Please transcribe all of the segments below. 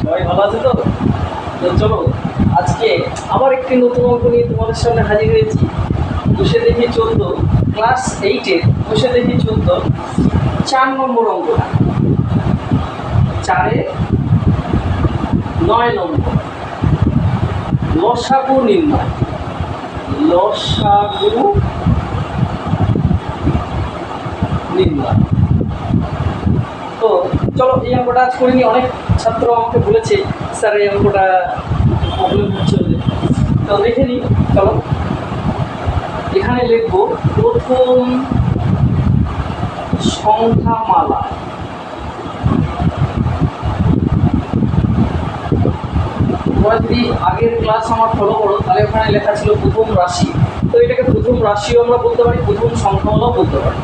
সবাই ভালো তো? তো চলো, আজকে আবার একটি নতুন অঙ্ক নিয়ে তোমাদের সামনে হাজির হয়েছি। বসে দেখি চোদ্দ ক্লাস এইটের বসে দেখি চোদ্দ, চার নম্বর অঙ্কটা। চারে নয় নম্বর। লসাগু নির্ণয়। লসাগু নির্ণয় তো চলো এই অঙ্কটা আজ করিনি, অনেক ছাত্র আমাকে বলেছে, স্যার, এই অঙ্কটা প্রবলেম হচ্ছে তো দেখে নিই, চলো। এখানে লিখব, প্রথম সংখ্যামালা। তোমরা যদি আগের ক্লাস আমার ফলো করো, তাহলে ওখানে লেখা ছিল প্রথম রাশি। তো এটাকে প্রথম রাশিও আমরা বলতে পারি, প্রথম সংখ্যামালাও বলতে পারি।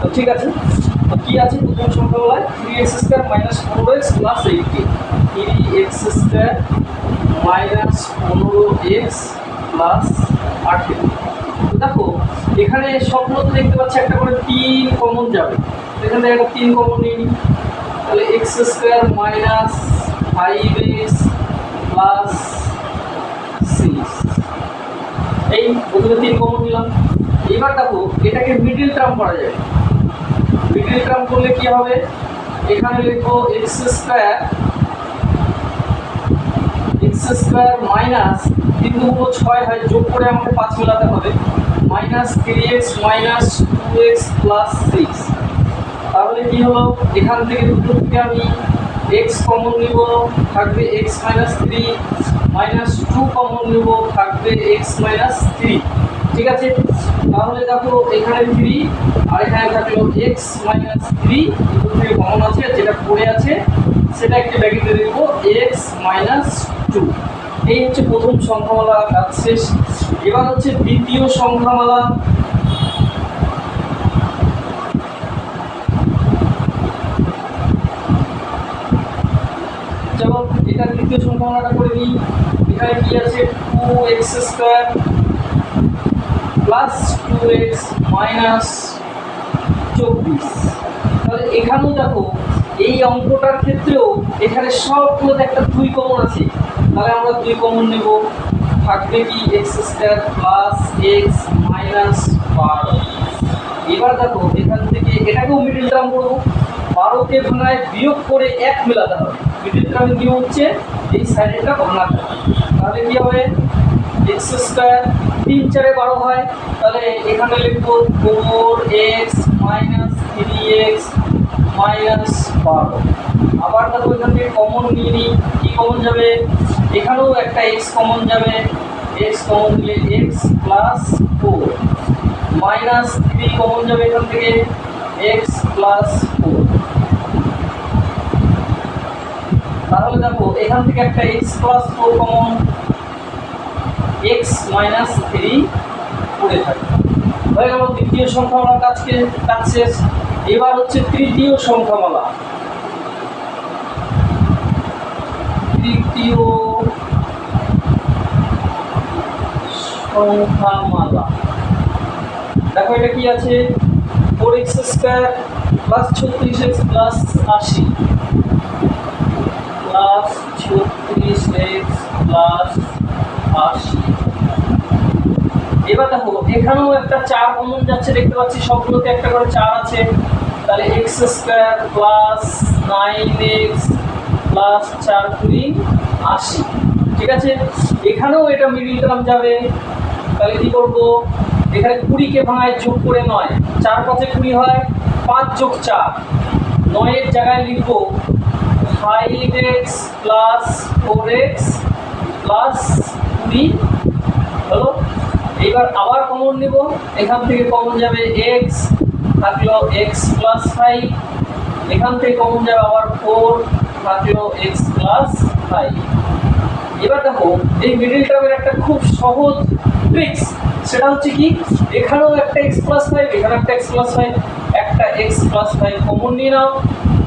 তো ঠিক আছে। তো কি আছে? প্রথম সংখ্যামালায় থ্রি এক্স স্কোয়ার মাইনাস পনেরো x plus eighty three x square minus পনেরো এক্স প্লাস আঠেরো দেখো, এখানে সবগুলোতে দেখতে পাচ্ছি, একটা করে তিন কমন যাবে। তো এখান থেকে একটা তিন কমন নিই। তাহলে x square minus five x plus six প্রথমে তিন কমন নিলাম। এবার দেখো, এটাকে মিডিল টার্ম করা যাবে। মিডিল টার্ম করলে কি হবে? এখানে লিখব x square x square minus তিন দুগুলো ছয় হয়, যোগ করে আমাকে পাঁচ মেলাতে হবে। Minus three x minus two x plus six তাহলে কি হলো? এখান থেকে দুটো থেকে আমি এক্স কমন নিব, থাকবে x minus three minus two common নিব, থাকবে এক্স মাইনাস থ্রি ঠিক আছে? তাহলে দেখো, এখানে থ্রি আর এখানে থাকল এক্স মাইনাস থ্রি থেকে কমন আছে, যেটা পড়ে আছে, সেটা একটি ব্যাগেটে লিখব এক্স মাইনাস টু এই হচ্ছে প্রথম সংখ্যামালা, কাজ শেষ। এবার হচ্ছে দ্বিতীয় সংখ্যামালা। যেমন এটা দ্বিতীয় সংখ্যামালাটা করে নিই। এখানে কি আছে? Two x square plus two x minus চব্বিশ। তাহলে এখানেও দেখো, এই অঙ্কটার ক্ষেত্রেও এখানে সবগুলোতে একটা দুই কমন আছে। তাহলে আমরা দুই কমন নেব। থাকবে কি x square plus x minus বারো এবার দেখো, এখান থেকে এটাকেও মিডিল টার্ম করব। বারোকে ভাঙায় বিয়োগ করে এক মেলাতে হবে। মিডিল টার্মের নিয়ম হচ্ছে? এই সাইডেটা ভাঙাতে হবে তাহলে কি হবে? এক্স স্কোয়ার তিন চারে বারো হয়। তাহলে এখানে লিখব four x minus three x minus বারো। আবার দেখো এখান থেকে কমন নিয়ে নিই। কী কমন যাবে? এখানেও একটা এক্স কমন যাবে। এক্স কমন দিলে x plus four minus three common যাবে এখান থেকে। এক্স প্লাস ফোর তাহলে দেখো, এখান থেকে একটা x plus four common x minus three পড়ে থাকে। হয়ে গেল দ্বিতীয় সংখ্যামালা কাজকে কাজ শেষ। এবার হচ্ছে তৃতীয় সংখ্যামালা। তৃতীয় সংখ্যামালা। দেখো এটা কি আছে? ফোর এক্স স্কোয়ার প্লাস ছত্রিশ এক্স প্লাস আশি প্লাস ছত্রিশ এক্স প্লাস আশি এবার দেখো, এখানেও একটা চার কমন যাচ্ছে, দেখতে পাচ্ছি সবগুলোতে একটা করে চার আছে। তাহলে x square plus nine x plus চার কুড়ি আশি, ঠিক আছে? এখানেও এটা মিডিল টার্ম যাবে। তাহলে কি করব? এখানে কুড়িকে ভাঙায় যোগ করে নয়, চার পাঁচে কুড়ি হয়, পাঁচ যোগ চার। নয়ের জায়গায় লিখব five x plus four x plus কুড়ি হলো। এইবার আবার কমন নেব। এখান থেকে কমন যাবে এক্স থাকল এক্স প্লাস ফাইভ এখান থেকে কমন যাবে আবার ফোর থাকল এক্স প্লাস ফাইভ এবার দেখো, এই মিডিল টার্মের একটা খুব সহজ ট্রিক্স সেটা হচ্ছে কি, এখানেও একটা এক্স প্লাস ফাইভ এখানে একটা এক্স প্লাস ফাইভ একটা এক্স প্লাস ফাইভ কমন নিয়ে নাও।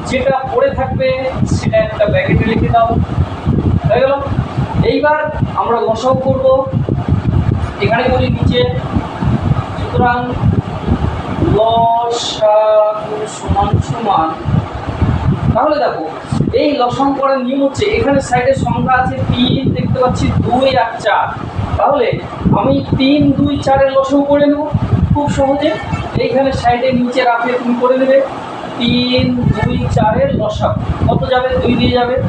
যেটা পড়ে থাকবে, সেটা একটা ব্যাকেটে লিখে দাও। হয়ে গেল? এইবার আমরা লসাও করব। এখানে বলি নিচে। সুতরাং লসাগু সমান সমান। তাহলে দেখো, এই লসম করার নিয়ম হচ্ছে এখানে সাইডে সংখ্যা আছে তিন, দেখতে পাচ্ছি দুই আর চার। তাহলে আমি তিন, দুই, চারের লসম করে নেব খুব সহজে। এইখানে সাইডে নিচে রাখলে তুমি করে নেবে। তিন, দুই, চারের লসম কত যাবে? দুই দিয়ে যাবে।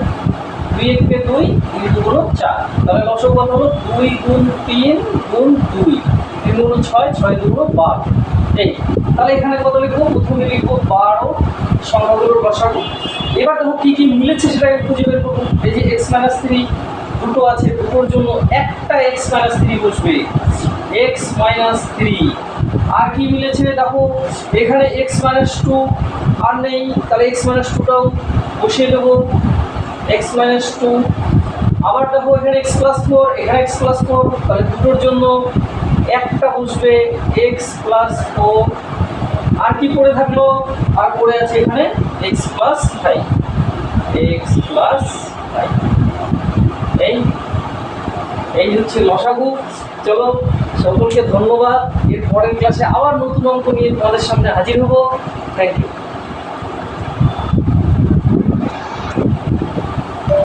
দুই এককে দুই দুই দুগুলো চার। তাহলে লসম কত হলো দুই গুণ তিন গুণ দুই তিন দুগুলো ছয় ছয় দুগুলো বারো। এই, তাহলে এখানে কত লিখব? প্রথমে লিখব বারো, সংখ্যাগুলোর লসাগু এবার দেখো কি কি মিলেছে সেটাকে খুঁজে বের করব। এই যে এক্স মাইনাস থ্রি দুটো আছে, দুটোর জন্য একটা এক্স মাইনাস থ্রি বসবে। এক্স মাইনাস থ্রি আর কি মিলেছে দেখো? এখানে এক্স মাইনাস টু আর নেই। তাহলে এক্স মাইনাস টুটাও বসিয়ে দেবো। এক্স মাইনাস টু আবার দেখো এখানে এক্স প্লাস ফোর এখানে এক্স প্লাস ফোর তাহলে দুটোর জন্য একটা বসবে এক্স প্লাস ফোর আর কি পড়ে থাকল? আর পড়ে আছে এখানে x plus five x plus five এই এই হচ্ছে লসাগু। চলো, সকলকে ধন্যবাদ। এর পরের ক্লাসে আবার নতুন অঙ্ক নিয়ে তোমাদের সামনে হাজির হব। Thank you